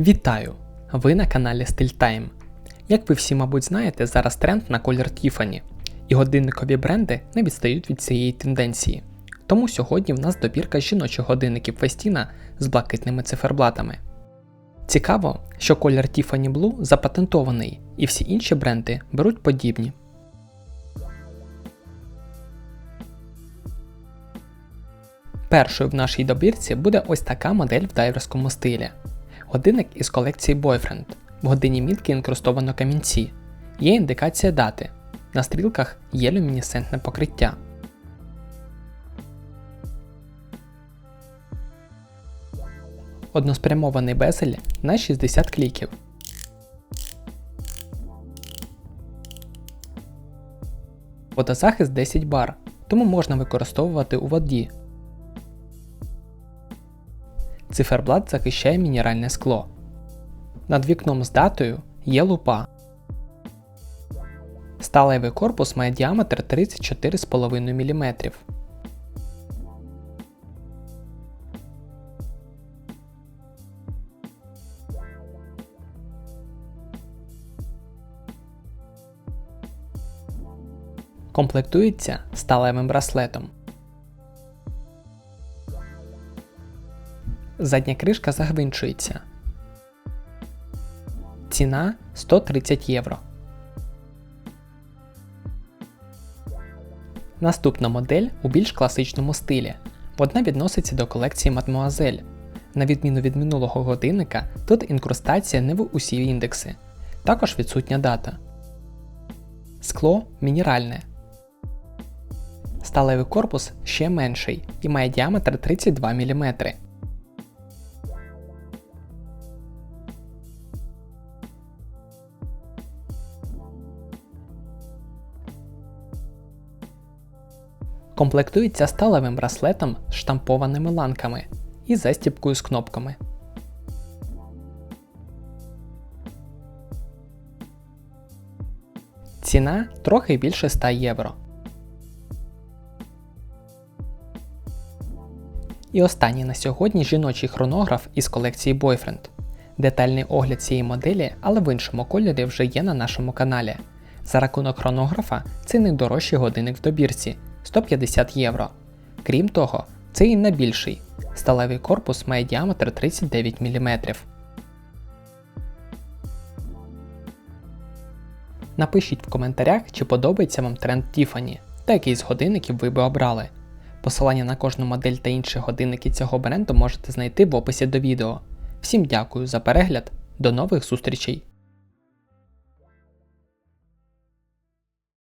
Вітаю! Ви на каналі StyleTime. Як ви всі, мабуть, знаєте, зараз тренд на колір Tiffany, і годинникові бренди не відстають від цієї тенденції. Тому сьогодні в нас добірка жіночих годинників Festina з блакитними циферблатами. Цікаво, що колір Tiffany Blue запатентований, і всі інші бренди беруть подібні. Першою в нашій добірці буде ось така модель в дайверському стилі. Годинник із колекції Boyfriend. В годині мітки інкрустовано камінці. Є індикація дати. На стрілках є люмінесцентне покриття. Односпрямований безель на 60 кліків. Водозахист 10 бар, тому можна використовувати у воді. Циферблат захищає мінеральне скло. Над вікном з датою є лупа. Сталевий корпус має діаметр 34,5 мм. Комплектується сталевим браслетом. Задня кришка загвинчується. Ціна 130 євро. Наступна модель у більш класичному стилі. Вона відноситься до колекції Mademoiselle. На відміну від минулого годинника, тут інкрустація не в усі індекси. Також відсутня дата. Скло мінеральне. Сталевий корпус ще менший і має діаметр 32 мм. Комплектується сталевим браслетом з штампованими ланками і застіпкою з кнопками. Ціна трохи більше 100 євро. І останній на сьогодні жіночий хронограф із колекції Boyfriend. Детальний огляд цієї моделі, але в іншому кольорі вже є на нашому каналі. За рахунок хронографа це найдорожчий годинник в добірці 150 євро. Крім того, це і найбільший. Сталевий корпус має діаметр 39 мм. Напишіть в коментарях, чи подобається вам тренд Tiffany та який з годинників ви би обрали. Посилання на кожну модель та інші годинники цього бренду можете знайти в описі до відео. Всім дякую за перегляд, до нових зустрічей!